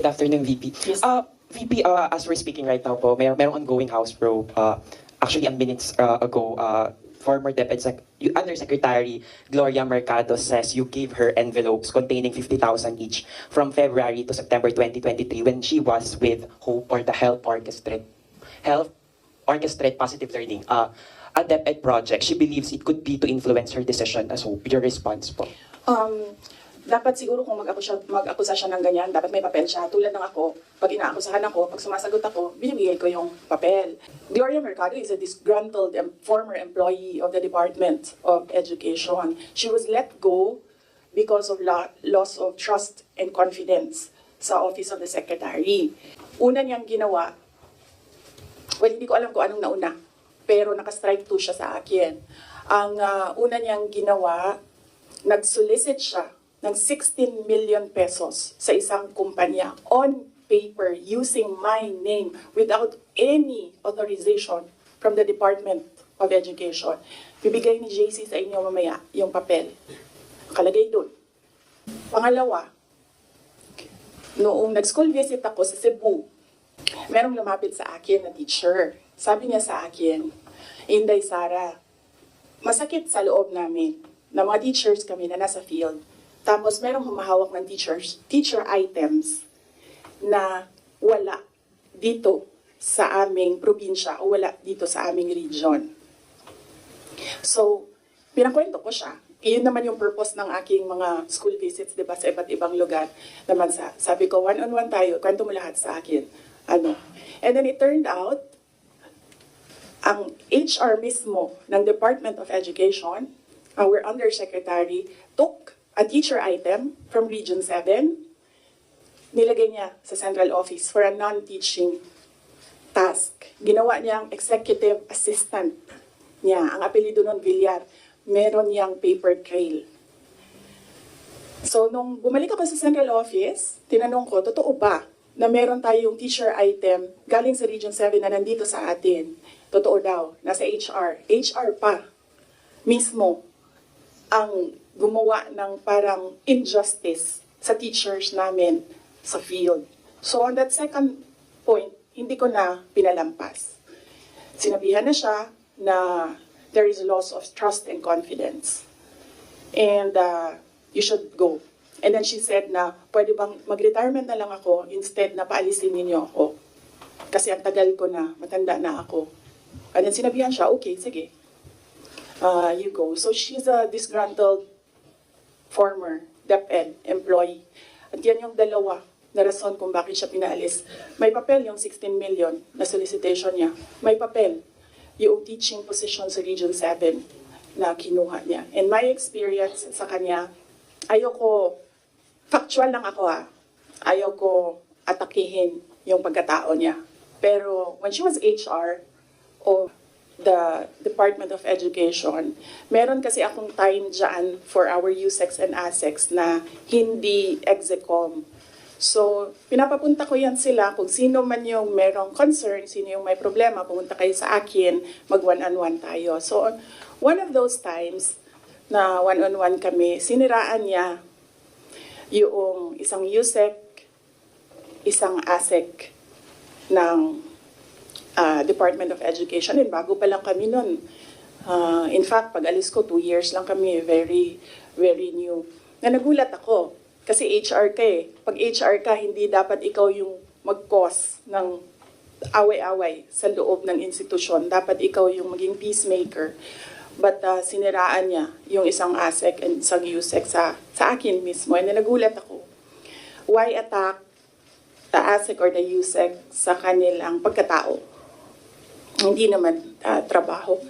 Good afternoon, VP. Yes. Uh, VP, uh, as we're speaking right now po, may merong ongoing House probe. Uh, actually, a minutes uh, ago, uh, former Deputy Sec- Undersecretary Gloria Mercado says you gave her envelopes containing 50,000 each from February to September 2023 when she was with Hope or the Health Orchestrate. Health Orchestrate Positive Learning. Uh, a DepEd project. She believes it could be to influence her decision as Hope. Your response po. Um, dapat siguro kung mag-akusa, mag-akusa siya ng ganyan, dapat may papel siya. Tulad ng ako, pag inaakusahan ako, pag sumasagot ako, binibigay ko yung papel. Gloria Mercado is a disgruntled em- former employee of the Department of Education. She was let go because of la- loss of trust and confidence sa Office of the Secretary. Una niyang ginawa, well, hindi ko alam kung anong nauna, pero naka-strike to siya sa akin. Ang ah, una niyang ginawa, nag-solicit siya ng 16 million pesos sa isang kumpanya on paper using my name without any authorization from the Department of Education. Bibigay ni JC sa inyo mamaya yung papel. Kalagay doon. Pangalawa, noong nag-school visit ako sa Cebu, merong lumapit sa akin na teacher. Sabi niya sa akin, Inday Sara, masakit sa loob namin na mga teachers kami na nasa field. Tapos merong humahawak ng teachers, teacher items na wala dito sa aming probinsya o wala dito sa aming region. So, pinakwento ko siya. Iyon naman yung purpose ng aking mga school visits, di ba, sa iba't ibang lugar. Naman sa, sabi ko, one-on-one tayo, kwento mo lahat sa akin. Ano. And then it turned out, ang HR mismo ng Department of Education, our undersecretary, took a teacher item from Region 7, nilagay niya sa central office for a non-teaching task. Ginawa niyang executive assistant niya. Ang apelido nun, Villar. Meron niyang paper trail. So, nung bumalik ako sa central office, tinanong ko, totoo ba na meron tayong teacher item galing sa Region 7 na nandito sa atin? Totoo daw, nasa HR. HR pa mismo ang gumawa ng parang injustice sa teachers namin sa field. So on that second point, hindi ko na pinalampas. Sinabihan na siya na there is loss of trust and confidence. And uh, you should go. And then she said na, pwede bang mag-retirement na lang ako instead na paalisin ninyo ako. Kasi ang tagal ko na, matanda na ako. And then sinabihan siya, okay, sige. Uh, you go. So she's a disgruntled former DepEd employee. At yan yung dalawa na rason kung bakit siya pinaalis. May papel yung 16 million na solicitation niya. May papel yung teaching position sa Region 7 na kinuha niya. And my experience sa kanya, ayoko, factual lang ako ha, ayoko atakihin yung pagkatao niya. Pero when she was HR of the Department of Education, meron kasi akong time dyan for our USEX and ASEX na hindi execom. So, pinapapunta ko yan sila kung sino man yung merong concern, sino yung may problema, pumunta kayo sa akin, mag one-on-one tayo. So, one of those times na one-on-one kami, siniraan niya yung isang USEC, isang ASEC ng uh, Department of Education. And bago pa lang kami nun. Uh, in fact, pag alis ko, two years lang kami, very, very new. Na nagulat ako, kasi HR ka eh. Pag HR ka, hindi dapat ikaw yung mag-cause ng away-away sa loob ng institusyon. Dapat ikaw yung maging peacemaker. But uh, siniraan niya yung isang ASEC and isang USEC sa, sa akin mismo. And nagulat ako. Why attack the ASEC or the USEC sa kanilang pagkatao? Hindi naman uh, trabaho.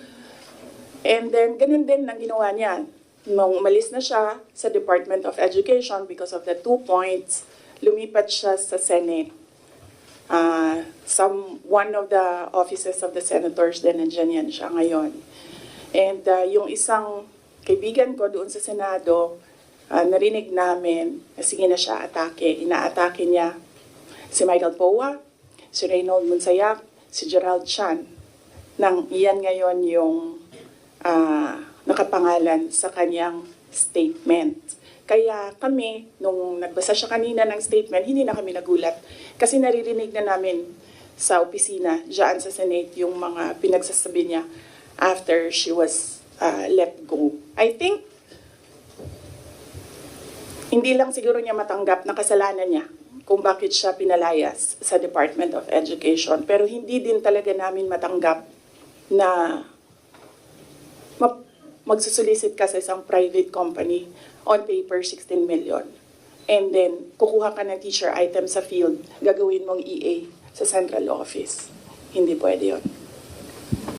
And then, ganun din ang ginawa niya. Nung umalis na siya sa Department of Education because of the two points, lumipat siya sa Senate. Uh, some, one of the offices of the senators din, nandiyan yan siya ngayon. And uh, yung isang kaibigan ko doon sa Senado, uh, narinig namin, na sige na siya atake. Inaatake niya si Michael Powa, si Reynold Monsayak, si Gerald Chan. Nang iyan ngayon yung ah, nakapangalan sa kanyang statement. Kaya kami, nung nagbasa siya kanina ng statement, hindi na kami nagulat. Kasi naririnig na namin sa opisina, dyan sa Senate, yung mga pinagsasabi niya after she was uh, let go. I think, hindi lang siguro niya matanggap na kasalanan niya kung bakit siya pinalayas sa Department of Education. Pero hindi din talaga namin matanggap na ma- magsusulisit ka sa isang private company on paper 16 million. And then, kukuha ka ng teacher item sa field, gagawin mong EA sa central office. Hindi pwede yon.